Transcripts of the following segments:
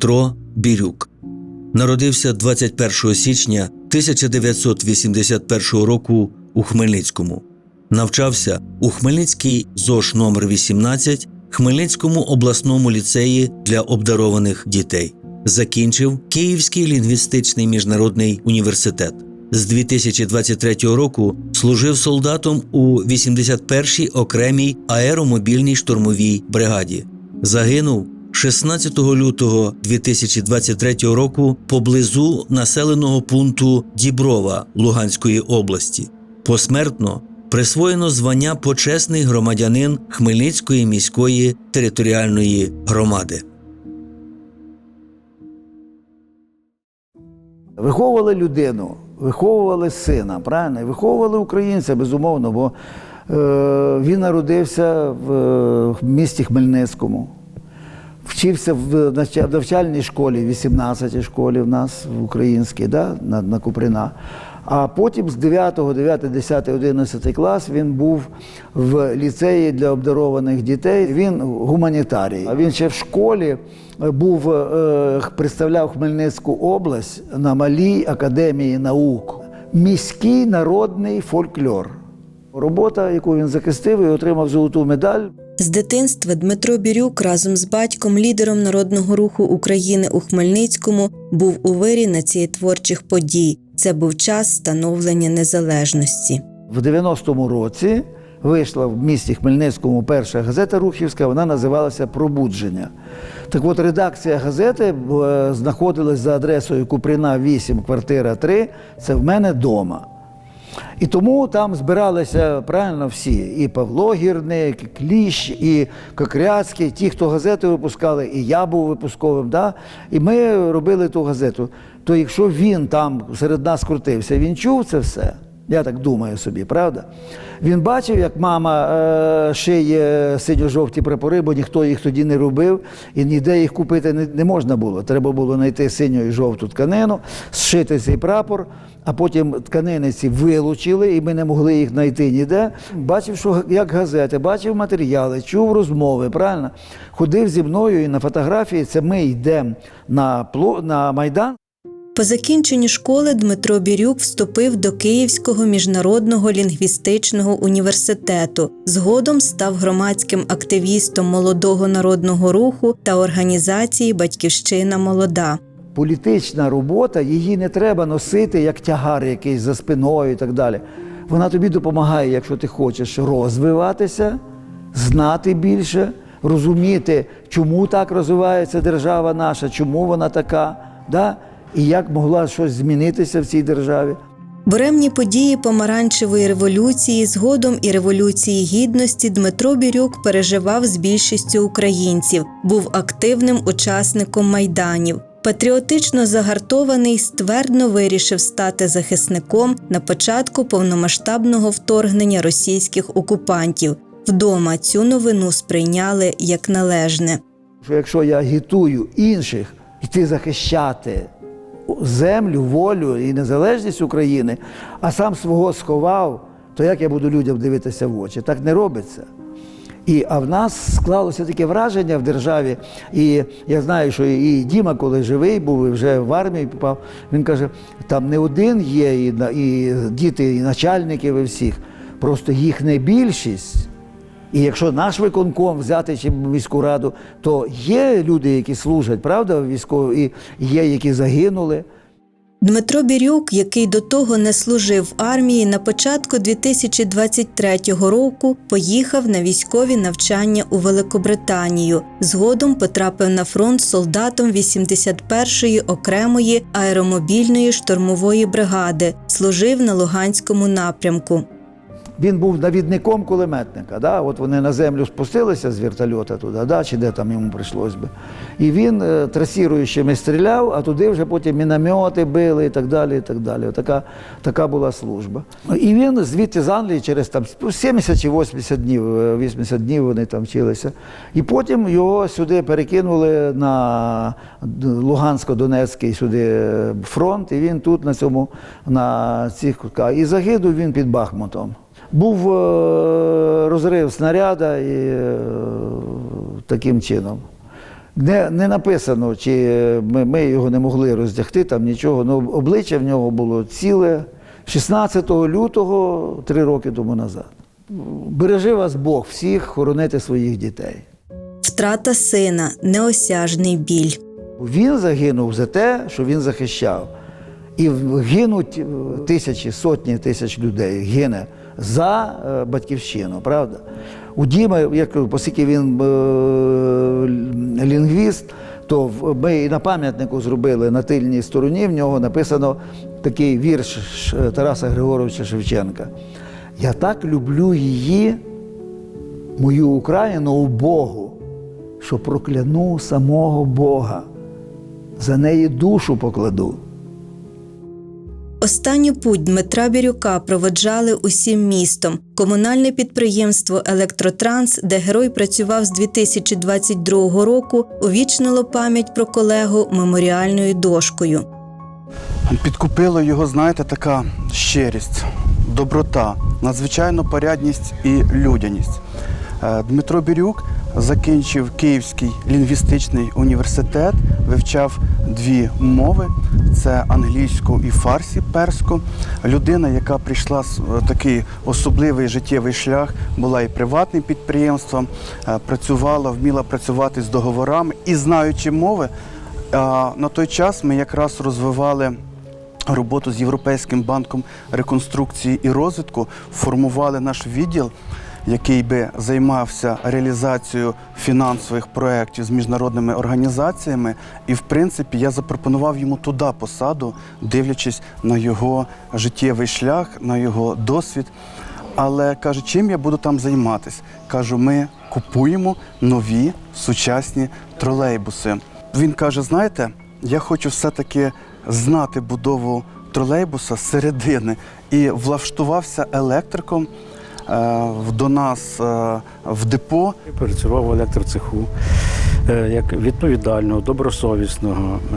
Дмитро Бірюк. Народився 21 січня 1981 року у Хмельницькому. Навчався у Хмельницькій ЗОШ номер 18 Хмельницькому обласному ліцеї для обдарованих дітей. Закінчив Київський лінгвістичний міжнародний університет. З 2023 року служив солдатом у 81-й окремій аеромобільній штурмовій бригаді. Загинув 16 лютого 2023 року поблизу населеного пункту Діброва Луганської області. Посмертно присвоєно звання почесний громадянин Хмельницької міської територіальної громади. Виховували людину, виховували сина, правильно? Виховували українця, безумовно, бо е, він народився в, е, в місті Хмельницькому. Вчився в навчальній школі, 18 школі в нас в українській, да, на, на Куприна. А потім з 9, 9, 10, 11 клас він був в ліцеї для обдарованих дітей. Він гуманітарій. А він ще в школі був, е, представляв Хмельницьку область на малій академії наук. Міський народний фольклор. Робота, яку він захистив і отримав золоту медаль. З дитинства Дмитро Бірюк разом з батьком, лідером народного руху України у Хмельницькому, був у вирі націєтворчих подій. Це був час становлення незалежності. В 90-му році вийшла в місті Хмельницькому перша газета Рухівська, вона називалася Пробудження. Так от редакція газети е, знаходилась за адресою Куприна 8, квартира 3, це в мене вдома. І тому там збиралися правильно всі: і Павло Гірник, і Кліщ, і Кокряцький, ті, хто газети випускали, і я був випусковим. Да? І ми робили ту газету. То якщо він там серед нас крутився, він чув це все. Я так думаю собі, правда? Він бачив, як мама е, шиє синьо-жовті прапори, бо ніхто їх тоді не робив, і ніде їх купити не, не можна було. Треба було знайти синю і жовту тканину, зшити цей прапор, а потім тканини ці вилучили, і ми не могли їх знайти ніде. Бачив, що як газети, бачив матеріали, чув розмови, правильно? Ходив зі мною і на фотографії. Це ми йдемо на, на Майдан. По закінченню школи Дмитро Бірюк вступив до Київського міжнародного лінгвістичного університету. Згодом став громадським активістом молодого народного руху та організації Батьківщина молода. Політична робота, її не треба носити як тягар якийсь за спиною і так далі. Вона тобі допомагає, якщо ти хочеш розвиватися, знати більше, розуміти, чому так розвивається держава наша, чому вона така, да? І як могла щось змінитися в цій державі. Буремні події помаранчевої революції, згодом і революції гідності Дмитро Бірюк переживав з більшістю українців, був активним учасником майданів. Патріотично загартований ствердно вирішив стати захисником на початку повномасштабного вторгнення російських окупантів. Вдома цю новину сприйняли як належне. Що якщо я агітую інших йти захищати землю, волю і незалежність України, а сам свого сховав, то як я буду людям дивитися в очі? Так не робиться. І, а в нас склалося таке враження в державі. І я знаю, що і Діма, коли живий, був і вже в армії попав, він каже, там не один є, і, і діти, і начальники і всіх. Просто їх не більшість. І якщо наш виконком взяти чи міську раду, то є люди, які служать, правда, військово, і є, які загинули. Дмитро Бірюк, який до того не служив в армії, на початку 2023 року поїхав на військові навчання у Великобританію. Згодом потрапив на фронт солдатом 81-ї окремої аеромобільної штурмової бригади, служив на Луганському напрямку. Він був навідником кулеметника. Да? От вони на землю спустилися з вертольота туди, да? чи де там йому прийшлось би. І він е, трасіруючими стріляв, а туди вже потім міномети били і так далі. і так далі. Така, така була служба. І він звідти з Англії через там 70 чи 80 днів, е, 80 днів вони там вчилися. І потім його сюди перекинули на Лугансько-Донецький сюди е, фронт, і він тут на цьому на цих і загинув він під Бахмутом. Був е, розрив снаряда і е, таким чином. Не, не написано, чи ми, ми його не могли роздягти, там нічого. Ну, обличчя в нього було ціле 16 лютого, три роки тому назад. Бережи вас Бог всіх, хоронити своїх дітей. Втрата сина неосяжний біль. Він загинув за те, що він захищав. І гинуть е, тисячі, сотні тисяч людей гине за е, батьківщину, правда? У Діми, як оскільки він е, лінгвіст, то ми і на пам'ятнику зробили на тильній стороні, в нього написано такий вірш Тараса Григоровича Шевченка. Я так люблю її, мою Україну, у Богу, що прокляну самого Бога, за неї душу покладу. Останню путь Дмитра Бірюка проводжали усім містом. Комунальне підприємство Електротранс, де герой працював з 2022 року, увічнило пам'ять про колегу меморіальною дошкою. Підкупила його, знаєте, така щирість, доброта, надзвичайно порядність і людяність. Е, Дмитро Бірюк закінчив Київський лінгвістичний університет, вивчав дві мови: це англійську і фарсі перську. Людина, яка прийшла з е, такий особливий життєвий шлях, була і приватним підприємством, е, працювала, вміла працювати з договорами і знаючи мови. На той час ми якраз розвивали роботу з Європейським банком реконструкції і розвитку, формували наш відділ, який би займався реалізацією фінансових проєктів з міжнародними організаціями. І, в принципі, я запропонував йому туди посаду, дивлячись на його життєвий шлях, на його досвід. Але каже, чим я буду там займатися? Кажу, ми купуємо нові сучасні тролейбуси. Він каже: знаєте, я хочу все-таки знати будову тролейбуса середини і влаштувався електриком до нас е, в депо. Працював в електроцеху е, як відповідального, добросовісного, е,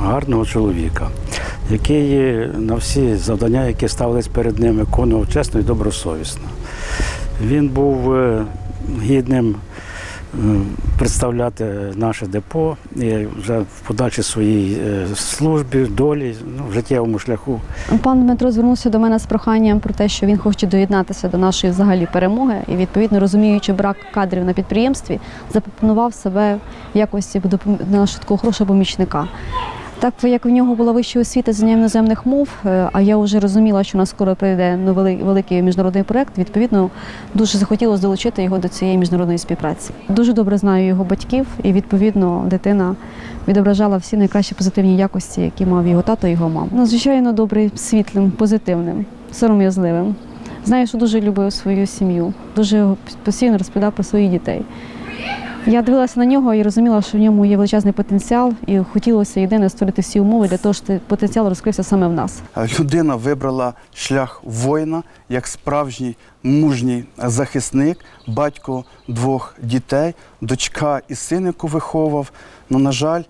гарного чоловіка, який на всі завдання, які ставились перед ним, виконував чесно і добросовісно. Він був е, гідним е, представляти наше депо і вже в подальшій своїй е, службі, долі, ну, в життєвому шляху. Пан Дмитро звернувся до мене з проханням про те, що він хоче доєднатися до нашої взагалі перемоги і, відповідно, розуміючи брак кадрів на підприємстві, запропонував себе в якості допом- нашого такого хорошого помічника. Так як в нього була вища освіта з іноземних мов, е, а я вже розуміла, що нас скоро прийде ну, вели- великий міжнародний проект, відповідно, дуже захотілося долучити його до цієї міжнародної співпраці. Дуже добре знаю його батьків, і відповідно дитина відображала всі найкращі позитивні якості, які мав його тато і його мама. Надзвичайно добрий, світлим, позитивним, сором'язливим. Знаю, що дуже любив свою сім'ю, дуже постійно розповідав про своїх дітей. Я дивилася на нього і розуміла, що в ньому є величезний потенціал, і хотілося єдине створити всі умови для того, щоб потенціал розкрився саме в нас. Людина вибрала шлях воїна як справжній мужній захисник, батько двох дітей, дочка і син, яку виховував. Ну, на жаль,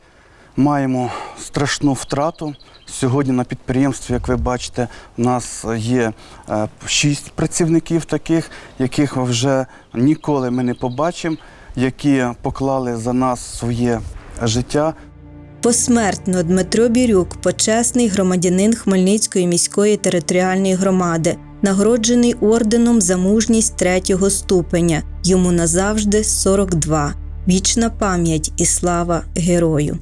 маємо страшну втрату. Сьогодні на підприємстві, як ви бачите, у нас є е, шість працівників таких, яких вже ніколи ми не побачимо, які поклали за нас своє життя. Посмертно Дмитро Бірюк, почесний громадянин Хмельницької міської територіальної громади, нагороджений орденом за мужність третього ступеня. Йому назавжди 42. Вічна пам'ять і слава герою.